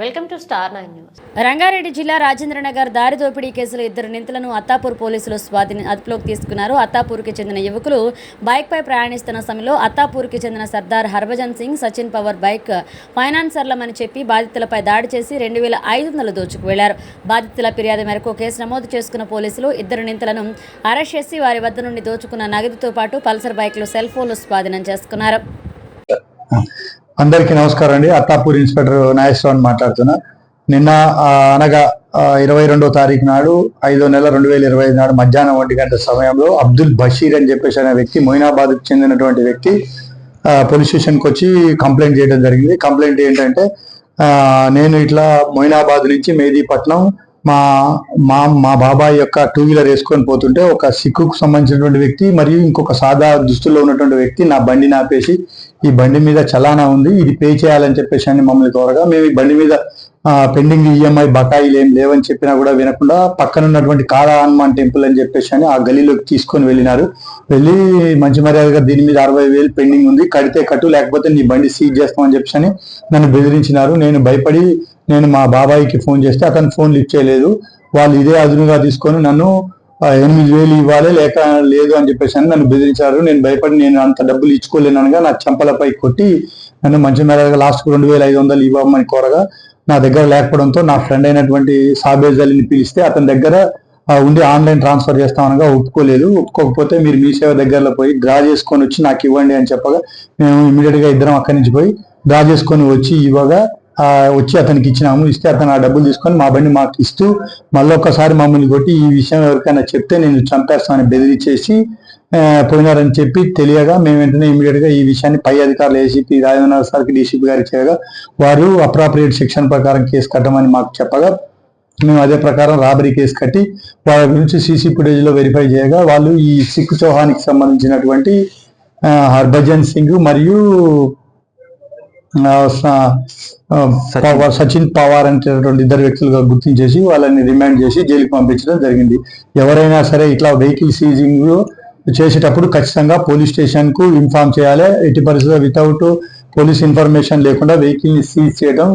Welcome to star nine news. Rangareddy జిల్లా రాజేంద్రనగర్ దారి దోపిడీ కేసులో ఇద్దరు నిందితులను అత్తాపూర్ పోలీసులు స్వాధీన అదుపులోకి తీసుకున్నారు. అత్తాపూర్కి చెందిన యువకులు బైక్పై ప్రయాణిస్తున్న సమయంలో అత్తాపూర్కి చెందిన సర్దార్ హర్భజన్ సింగ్ సచిన్ పవర్ బైక్ ఫైనాన్సర్లమని చెప్పి బాధితులపై దాడి చేసి రెండు వేల ఐదు వందలు దోచుకు వెళ్ళారు. బాధితుల ఫిర్యాదు మేరకు కేసు నమోదు చేసుకున్న పోలీసులు ఇద్దరు నిందితులను అరెస్ట్ చేసి వారి వద్ద నుండి దోచుకున్న నగదుతో పాటు పల్సర్ బైక్లు సెల్ ఫోన్లు స్వాధీనం చేసుకున్నారు. అందరికీ నమస్కారం అండి. అత్తాపూర్ ఇన్స్పెక్టర్ నాగేశ్వరరావు మాట్లాడుతున్నా. నిన్న అనగా ఇరవై రెండో తారీఖు నాడు ఐదో నెల రెండు వేల ఇరవై ఐదు నాడు మధ్యాహ్నం ఒంటి గంట సమయంలో అబ్దుల్ బషీర్ అని చెప్పేసి అనే వ్యక్తి మొయినాబాద్కు చెందినటువంటి వ్యక్తి పోలీస్ స్టేషన్కి వచ్చి కంప్లైంట్ చేయడం జరిగింది. కంప్లైంట్ ఏంటంటే నేను ఇట్లా మొయినాబాద్ నుంచి మేదీపట్నం మా మా మా బాబాయ్ యొక్క టూ వీలర్ వేసుకొని పోతుంటే ఒక సిక్కుకు సంబంధించినటువంటి వ్యక్తి మరియు ఇంకొక సాదా దుస్తుల్లో ఉన్నటువంటి వ్యక్తి నా బండిని ఆపేసి ఈ బండి మీద చలానా ఉంది ఇది పే చేయాలని చెప్పేసి అని మమ్మల్ని కోరగా మేము ఈ బండి మీద పెండింగ్ ఈఎంఐ బకాయిలు ఏం లేవని చెప్పినా కూడా వినకుండా పక్కన ఉన్నటువంటి కాళా హనుమాన్ టెంపుల్ అని చెప్పేసి అని ఆ గలీలోకి తీసుకొని వెళ్ళినారు. వెళ్ళి మంచి మర్యాదగా దీని మీద అరవై వేలు పెండింగ్ ఉంది కడితే కట్టు లేకపోతే నీ బండి సీజ్ చేస్తామని చెప్పేసి అని నన్ను బెదిరించినారు. నేను భయపడి నేను మా బాబాయికి ఫోన్ చేస్తే అతను ఫోన్ లిఫ్ట్ చేయలేదు వాళ్ళు ఇదే అదునుగా తీసుకొని నన్ను ఎనిమిది వేలు ఇవ్వాలి లేక లేదు అని చెప్పేసి అని నన్ను బెదిరించారు. నేను భయపడి నేను అంత డబ్బులు ఇచ్చుకోలేనగా నా చెంపలపై కొట్టి నన్ను మంచి మేరగా లాస్ట్ రెండు వేల ఐదు వందలు ఇవ్వమని కోరగా నా దగ్గర లేకపోవడంతో నా ఫ్రెండ్ అయినటువంటి సాబేజ్ అలీని పిలిస్తే అతని దగ్గర ఉండి ఆన్లైన్ ట్రాన్స్ఫర్ చేస్తామనగా ఒప్పుకోలేదు. ఒప్పుకోకపోతే మీరు మీ సేవ దగ్గరలో పోయి డ్రా చేసుకొని వచ్చి నాకు ఇవ్వండి అని చెప్పగా మేము ఇమీడియట్గా ఇద్దరం అక్కడి నుంచి పోయి డ్రా చేసుకొని వచ్చి ఇవ్వగా వచ్చి అతనికి ఇచ్చినాము ఇస్తే అతను ఆ డబ్బులు తీసుకొని మా బండి మాకు ఇస్తూ మళ్ళీ ఒక్కసారి మమ్మల్ని కొట్టి ఈ విషయం ఎవరికైనా చెప్తే నేను చంపేస్తామని బెదిరించేసి చేసి పోయినారని చెప్పి తెలియగా మేము వెంటనే ఇమీడియట్గా ఈ విషయాన్ని పై అధికారులు ఏసీపీ రాజేంద్ర సార్కి డీసీపీ గారికి చేయగా వారు అప్రాప్రియేట్ సెక్షన్ ప్రకారం కేసు కట్టమని మాకు చెప్పగా మేము అదే ప్రకారం రాబరీ కేసు కట్టి వాళ్ళ గురించి సీసీ ఫుటేజ్లో వెరిఫై చేయగా వాళ్ళు ఈ సిక్ చౌహానికి సంబంధించినటువంటి హర్భజన్ సింగ్ మరియు పవార్ సచిన్. పవార్ అనేటటువంటి ఇద్దరు వ్యక్తులుగా గుర్తించేసి వాళ్ళని రిమాండ్ చేసి జైలుకి పంపించడం జరిగింది. ఎవరైనా సరే ఇట్లా వెహికల్ సీజింగ్ చేసేటప్పుడు ఖచ్చితంగా పోలీస్ స్టేషన్కు ఇన్ఫార్మ్ చేయాలి. ఎట్టి పరిస్థితుల్లో వితౌట్ పోలీస్ ఇన్ఫర్మేషన్ లేకుండా వెహికల్ని సీజ్ చేయడం